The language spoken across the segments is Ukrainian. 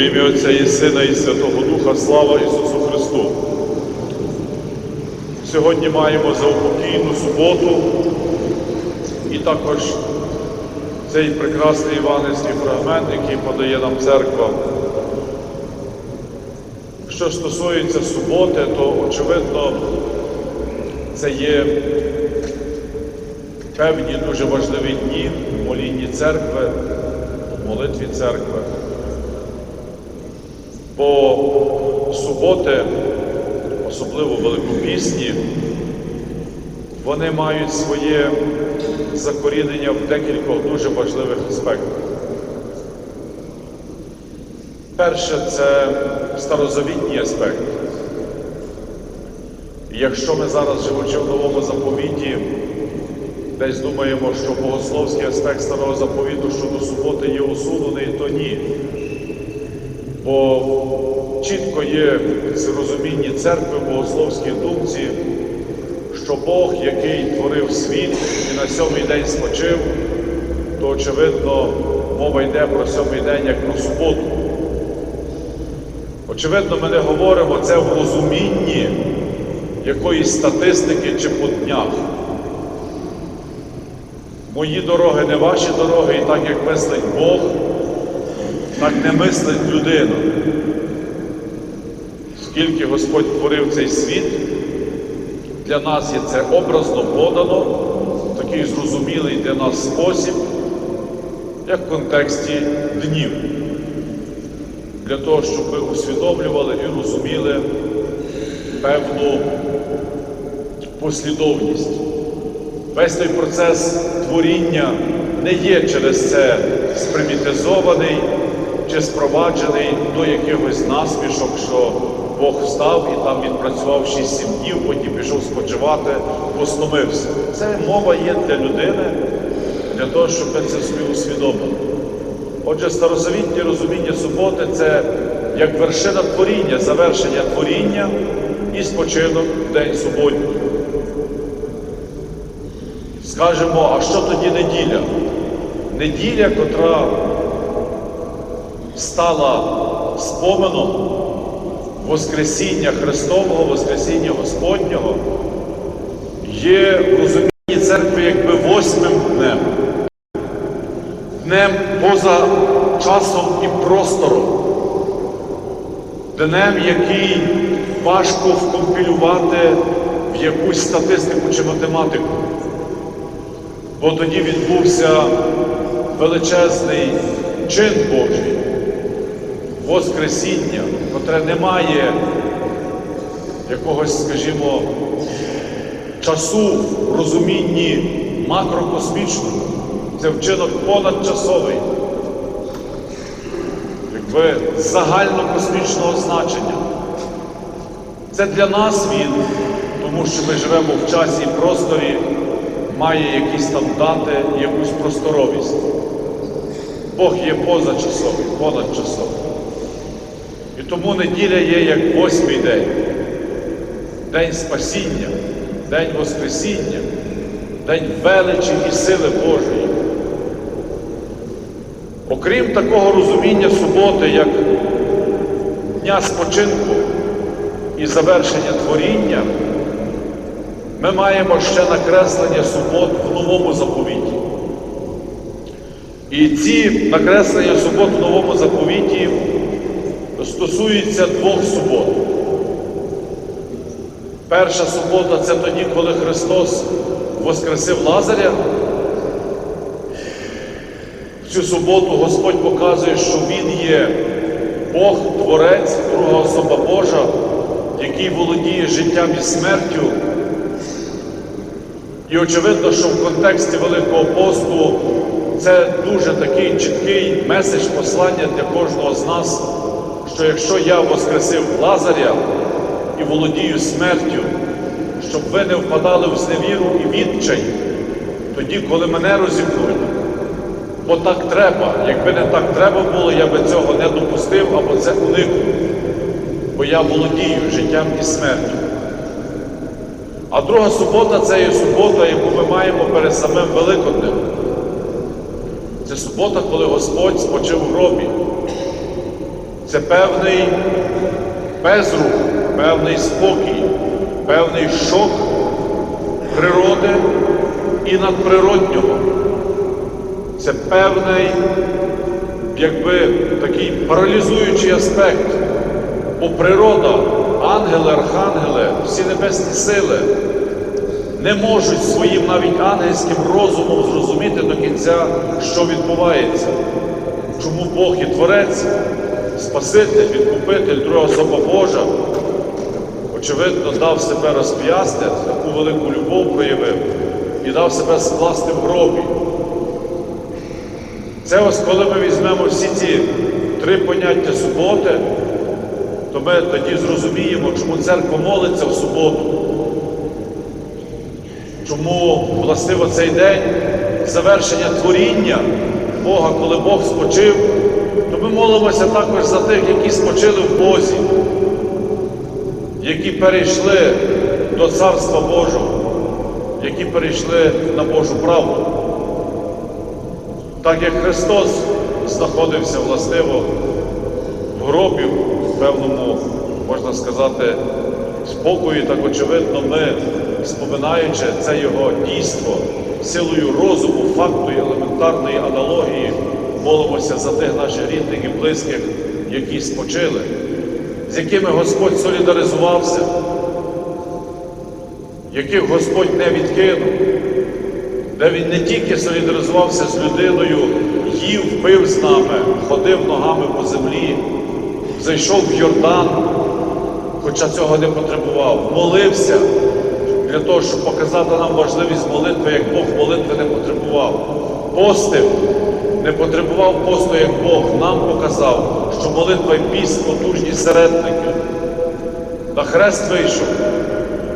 Ім'я Отця і Сина і Святого Духа, слава Ісусу Христу. Сьогодні маємо заупокійну суботу і також цей прекрасний івангельський фрагмент, який подає нам церква. Що стосується суботи, то очевидно це є певні дуже важливі дні в молінні церкви, в молитві церкви. Бо суботи, особливо великопісні, вони мають своє закорінення в декількох дуже важливих аспектах. Перше це старозавітній аспект. Якщо ми зараз живучи в новому заповіті, десь думаємо, що богословський аспект старого заповіту щодо суботи є усунений, то ні. Бо чітко є в розумінні церкви в богословській думці, що Бог, який творив світ і на сьомий день спочив, то очевидно мова йде про сьомий день як про суботу. Очевидно, ми не говоримо це в розумінні якоїсь статистики чи по днях. Мої дороги не ваші дороги, і так як мислить Бог, так не мислить людина. Скільки Господь творив цей світ, для нас є це образно подано, в такий зрозумілий для нас спосіб, як в контексті днів, для того, щоб ми усвідомлювали і розуміли певну послідовність. Весь той процес творіння не є через це спримітизований чи спроваджений до якихось насмішок, що Бог встав і там відпрацював 6-7 днів, потім пішов спочивати, посномився. Це мова є для людини, для того, щоб це собі усвідомили. Отже, старозавітнє розуміння суботи це як вершина творіння, завершення творіння і спочинок в день суботній. Скажемо, а що тоді неділя? Неділя, котра стала споменом Воскресіння Христового, Воскресіння Господнього, є в розумінні церкви якби восьмим днем, днем поза часом і простором, днем, який важко вкомпілювати в якусь статистику чи математику. Бо тоді відбувся величезний чин Божий, Воскресіння, котре не має якогось, скажімо, часу в розумінні макрокосмічному. Це вчинок понадчасовий, якби загальнокосмічного значення. Це для нас він, тому що ми живемо в часі і просторі має якісь там дати якусь просторовість. Бог є позачасовий, понадчасовий. Тому неділя є як восьмий день, день спасіння, день Воскресіння, день величі і сили Божої. Окрім такого розуміння суботи, як дня спочинку і завершення творіння, ми маємо ще накреслення субот в новому заповіті. І ці накреслення субот в новому заповіті стосуються двох субот. Перша субота це тоді, коли Христос воскресив Лазаря. В цю суботу Господь показує, що Він є Бог, Творець, друга особа Божа, який володіє життям і смертю. І очевидно, що в контексті Великого посту це дуже такий чіткий меседж послання для кожного з нас, що якщо я воскресив Лазаря і володію смертю, щоб ви не впадали в зневіру і відчай, тоді, коли мене розіпнуть, бо так треба. Якби не так треба було, я би цього не допустив або це уникнув. Бо я володію життям і смертю. А друга субота це є субота, яку ми маємо перед самим Великоднем. Це субота, коли Господь спочив в гробі. Це певний безрух, певний спокій, певний шок природи і надприроднього. Це певний, якби такий паралізуючий аспект, бо природа, ангели, архангели, всі небесні сили не можуть своїм навіть ангельським розумом зрозуміти до кінця, що відбувається. Чому Бог і Творець, Спаситель, Відкупитель, друга особа Божа, очевидно, дав себе розп'ясти, таку велику любов проявив і дав себе скласти в гробі. Це ось коли ми візьмемо всі ці три поняття суботи, то ми тоді зрозуміємо, чому церква молиться в суботу. Чому властиво цей день завершення творіння Бога, коли Бог спочив, ми молимося також за тих, які спочили в Бозі, які перейшли до Царства Божого, які перейшли на Божу правду. Так як Христос знаходився властиво в гробі, в певному, можна сказати, спокою, так очевидно, ми, споминаючи це його дійство, силою розуму, факту і елементарної аналогії, молимося за тих наших рідних і близьких, які спочили, з якими Господь солідаризувався, яких Господь не відкинув, де Він не тільки солідаризувався з людиною, їв, пив з нами, ходив ногами по землі, зайшов в Йордан, хоча цього не потребував, молився для того, щоб показати нам важливість молитви, як Бог молитви не потребував. Постив, не потребував посту, як Бог нам показав, що молитва і піст потужні середники. На хрест вийшов,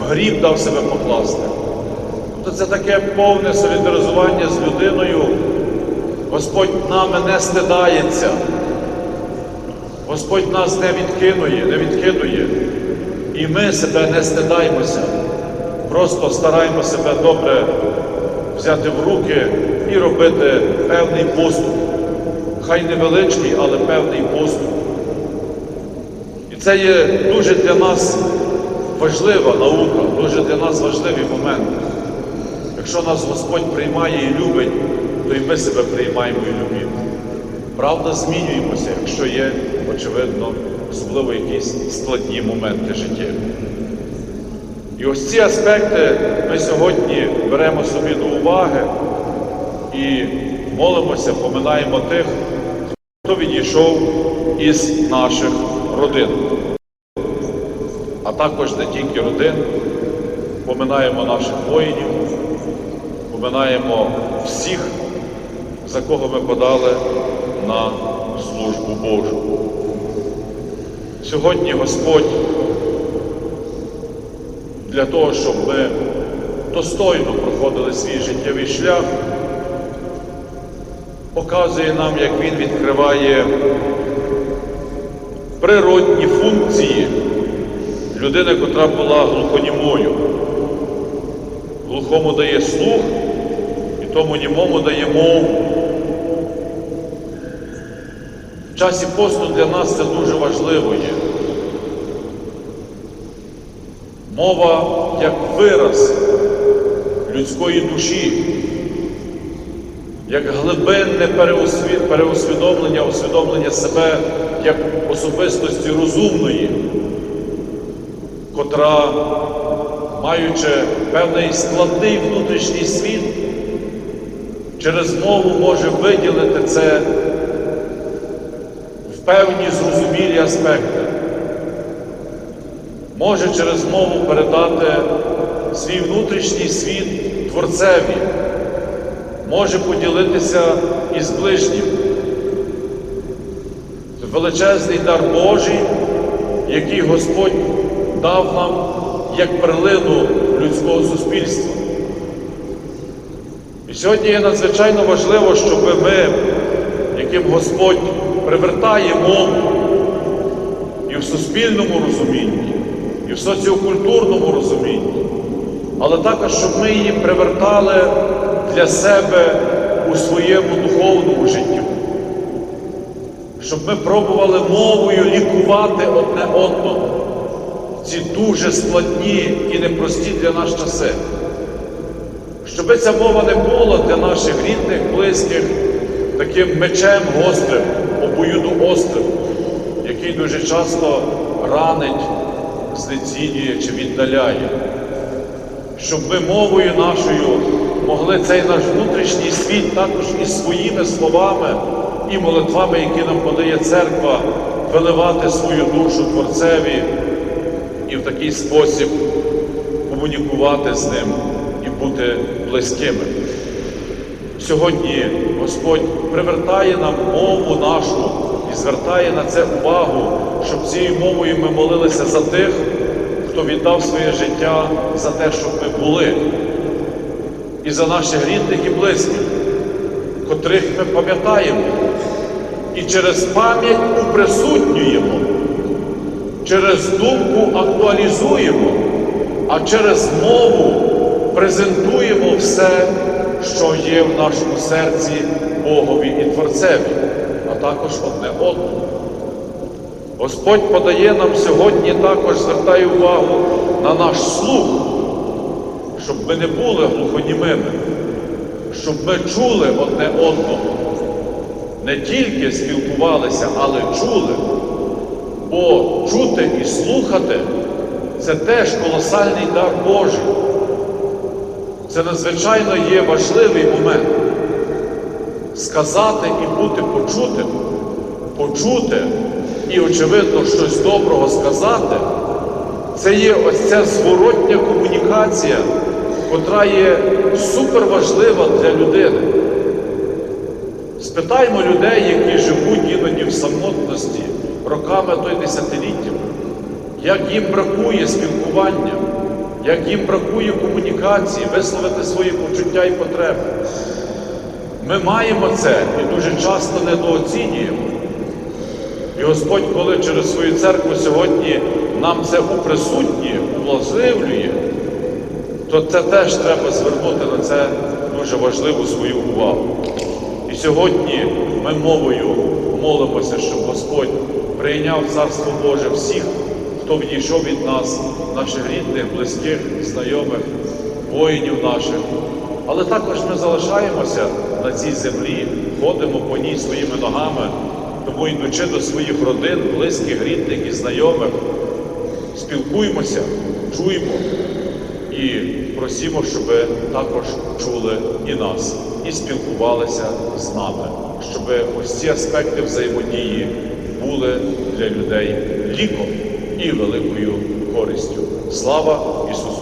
в гріб дав себе покласти. То це таке повне солідаризування з людиною. Господь нами не стидається. Господь нас не відкинує, не відкидує. І ми себе не стидаємося. Просто стараємо себе добре взяти в руки і робити певний поступ. Хай невеличкий, але певний поступ. І це є дуже для нас важлива наука, дуже для нас важливий момент. Якщо нас Господь приймає і любить, то і ми себе приймаємо і любимо. Правда, змінюємося, якщо є, очевидно, особливо якісь складні моменти життя. І ось ці аспекти ми сьогодні беремо собі до уваги і молимося, поминаємо тих, хто відійшов із наших родин. А також не тільки родин, поминаємо наших воїнів, поминаємо всіх, за кого ми подали на службу Божу. Сьогодні Господь для того, щоб ми достойно проходили свій життєвий шлях, показує нам, як Він відкриває природні функції людини, котра була глухонімою. Глухому дає слух, і тому німому дає мову. В часі посту для нас це дуже важливо є. Мова як вираз людської душі, як глибинне переусвідомлення, усвідомлення себе як особистості розумної, котра, маючи певний складний внутрішній світ, через мову може виділити це в певні зрозумілі аспекти може через мову передати свій внутрішній світ Творцеві, може поділитися із ближнім. Величезний дар Божий, який Господь дав нам як перлину людського суспільства. І сьогодні є надзвичайно важливо, щоб ми, яким Господь привертає мову і в суспільному розумінні, і в соціокультурному розумінні, але також, щоб ми її привертали для себе у своєму духовному житті, щоб ми пробували мовою лікувати одне одного. Ці дуже складні і непрості для нас часи. Щоб ця мова не була для наших рідних, близьких таким мечем гострим, обоюдоострим, який дуже часто ранить, знецінює чи віддаляє. Щоб ми мовою нашою могли цей наш внутрішній світ також і своїми словами, і молитвами, які нам подає церква, виливати свою душу Творцеві і в такий спосіб комунікувати з ним і бути близькими. Сьогодні Господь привертає нам мову нашу і звертає на це увагу, щоб цією мовою ми молилися за тих, хто віддав своє життя за те, щоб ми були, і за наших рідних і близьких, котрих ми пам'ятаємо, і через пам'ять уприсутнюємо, через думку актуалізуємо, а через мову презентуємо все, що є в нашому серці Богові і Творцеві, а також одне одному. Господь подає нам сьогодні також звертає увагу на наш слух, щоб ми не були глухонімими, щоб ми чули одне одного, не тільки спілкувалися, але чули. Бо чути і слухати це теж колосальний дар Божий. Це надзвичайно є важливий момент. Сказати і бути почутим, почути і, очевидно, щось доброго сказати, це є ось ця зворотня комунікація, котра є суперважлива для людини. Спитаймо людей, які живуть іноді в самотності роками, а то десятиліттями, як їм бракує спілкування, як їм бракує комунікації, висловити свої почуття і потреби. Ми маємо це і дуже часто недооцінюємо. І Господь, коли через свою церкву сьогодні нам це уприсутнює, увлажливлює, то це теж треба звернути на це дуже важливу свою увагу. І сьогодні ми мовою молимося, щоб Господь прийняв Царство Боже всіх, хто відійшов від нас, наших рідних, близьких, знайомих, воїнів наших. Але також ми залишаємося на цій землі, ходимо по ній своїми ногами, тому йдучи до своїх родин, близьких, рідних і знайомих, спілкуємося, чуємо і просимо, щоб також чули і нас, і спілкувалися з нами, щоб ось ці аспекти взаємодії були для людей ліком і великою користю. Слава Ісусу!